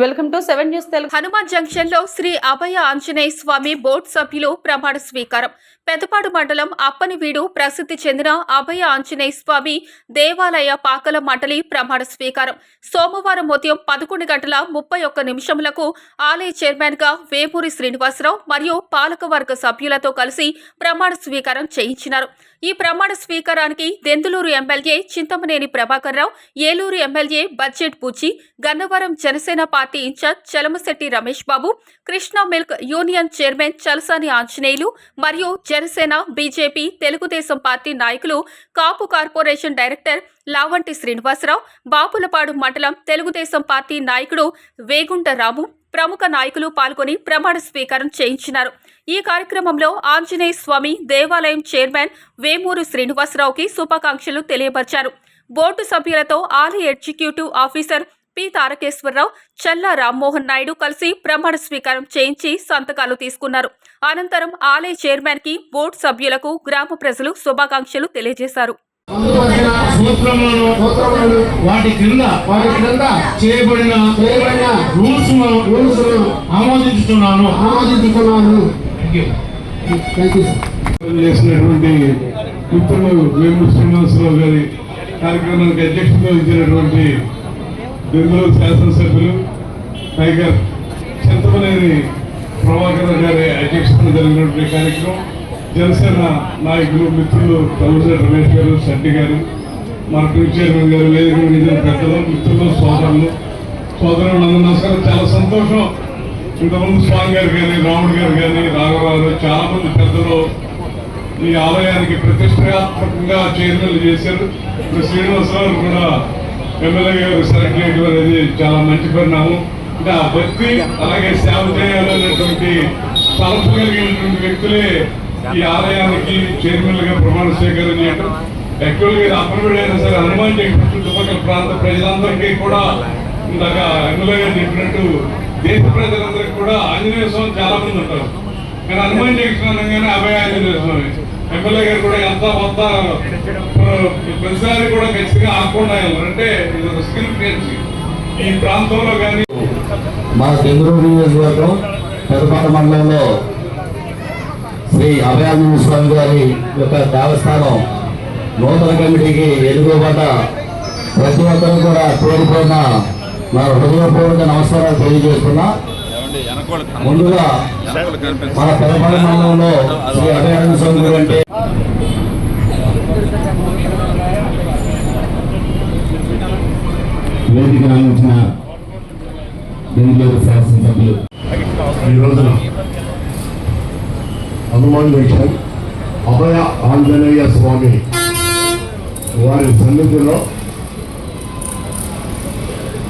Welcome to seven news Telugu. Hanuman జంక్షన్లో Shri Abhaya Anjaneya Swami board సభ్యులు ప్రమాణ స్వీకారం. పెదపాడు మండలం అప్పనివీడు ప్రసిద్ధి చెందిన అభయ ఆంజనేయ స్వామి దేవాలయ పాకల మండలి ప్రమాణ స్వీకారం. సోమవారం ఉదయం పదకొండు గంటల ముప్పై ఒక్క నిమిషములకు ఆలయ చైర్మన్గా వేపూరి శ్రీనివాసరావు మరియు పాలకవర్గ సభ్యులతో కలిసి ప్రమాణ స్వీకారం చేయించినారు. ఈ ప్రమాణ స్వీకారానికి దెందులూరు ఎమ్మెల్యే చింతమనేని ప్రభాకర్ రావు ఏలూరు ఎమ్మెల్యే బడ్జెట్ పూచి Gannavaram Janasena party in-charge Chalamasetti Ramesh Babu Krishna milk union chairman Chalasani Anjaneyulu మరియు జనసేన బీజేపీ తెలుగుదేశం పార్టీ నాయకులు కాపు కార్పొరేషన్ డైరెక్టర్ లావంటి శ్రీనివాసరావు బాపులపాడు మండలం తెలుగుదేశం పార్టీ నాయకుడు వేగుంట రాము ప్రముఖ నాయకులు పాల్గొని ప్రమాణ స్వీకారం చేయించినారు. ఈ కార్యక్రమంలో ఆంజనేయ స్వామి దేవాలయం చైర్మన్ వేమూరు శ్రీనివాసరావుకి శుభాకాంక్షలు తెలియపరిచారు. బోర్డు సభ్యులతో ఆలయ executive officer P Tarakeswararao Challa Rammohan Naidu కలిసి ప్రమాణ స్వీకారం చేయించి సంతకాలు తీసుకున్నారు. అనంతరం ఆలయ చైర్మన్కి బోర్డు సభ్యులకు గ్రామ ప్రజలు శుభాకాంక్షలు తెలియజేశారు. సూత్రములను వాటి క్రింద వాటి క్రింద చేయబడిన చేయబడిన రూల్స్ రూల్స్ ఆమోదించుతున్నాను ఆమోదించుతున్నాను చేసినటువంటి మిత్రులు వేమూరు శ్రీనివాసరావు గారి కార్యక్రమానికి అధ్యక్షత వహించినటువంటి బెంగళూరు శాసనసభ్యులు టైగర్ చింతమనేని ప్రభాకర్ గారి అధ్యక్షతన జరిగినటువంటి కార్యక్రమం. జనసేన నాయకులు మిత్రులు తమిళ రమేష్ గారు శెట్టి గారు మన ప్రిన్సి చైర్మన్ గారు వేదిక మీద పెద్దలు మిత్రులు సోదరులు. సోదరులు నమస్కారం. చాలా సంతోషం. ఇంతకుముందు స్వామి గారు కానీ రాముడు గారు కానీ రాఘవరావు గారు చాలా మంది పెద్దలు ఈ ఆలయానికి ప్రతిష్టాత్మకంగా చైర్మన్లు చేశారు. శ్రీనివాసరావు కూడా ఎమ్మెల్యే గారు సెలెక్ట్ చేయడం అనేది చాలా మంచి పరిణామం. అంటే ఆ భక్తి అలాగే సేవ చేయాలనేటువంటి తలపు కలిగినటువంటి వ్యక్తులే ఈ ఆలయానికి చైర్మన్గా ప్రమాణ స్వీకారం చేయడం యాక్చువల్గా ఇది సరే హనుమాన్ జయంతి చుట్టుపక్కల ప్రాంత ప్రజలందరికీ కూడా ఇందాక ఎమ్మెల్యే గారు చెప్పినట్టు దేశ ప్రజలందరికీ కూడా ఆంజనేయ స్వామి చాలా మంది ఉంటారు. కానీ హనుమాన్ జయంతి అనగానే అభయ ఆంజనేయ స్వామి. ఎమ్మెల్యే గారు కూడా ఎంత మొత్త ప్రతిసారి కూడా ఖచ్చితంగా ఆకుండా అంటే ఇది ఒక స్కిల్ క్రియేట్స్ ఈ ప్రాంతంలో కానీ మా బెంగళూరు నియోజకవర్గం పెదపాట మండలంలో శ్రీ అభయాంజనేయ స్వామి గారి యొక్క దేవస్థానం నూతన కమిటీకి ఎదుగుబడ్డ ప్రతి ఒక్కరు కూడా పేరుకున్న మన హృదయపూర్వక నమస్కారాలు తెలియజేస్తున్నా. ముందుగా మన పెదపాట మండలంలో శ్రీ అభయాంజనేయ స్వామి గారు అంటే వేదిక అందించిన బెంగళూరు శాసనసభ్యులు. ఈ రోజున హనుమాన్ జంక్షన్ అభయ ఆంజనేయ స్వామి వారి సన్నిధిలో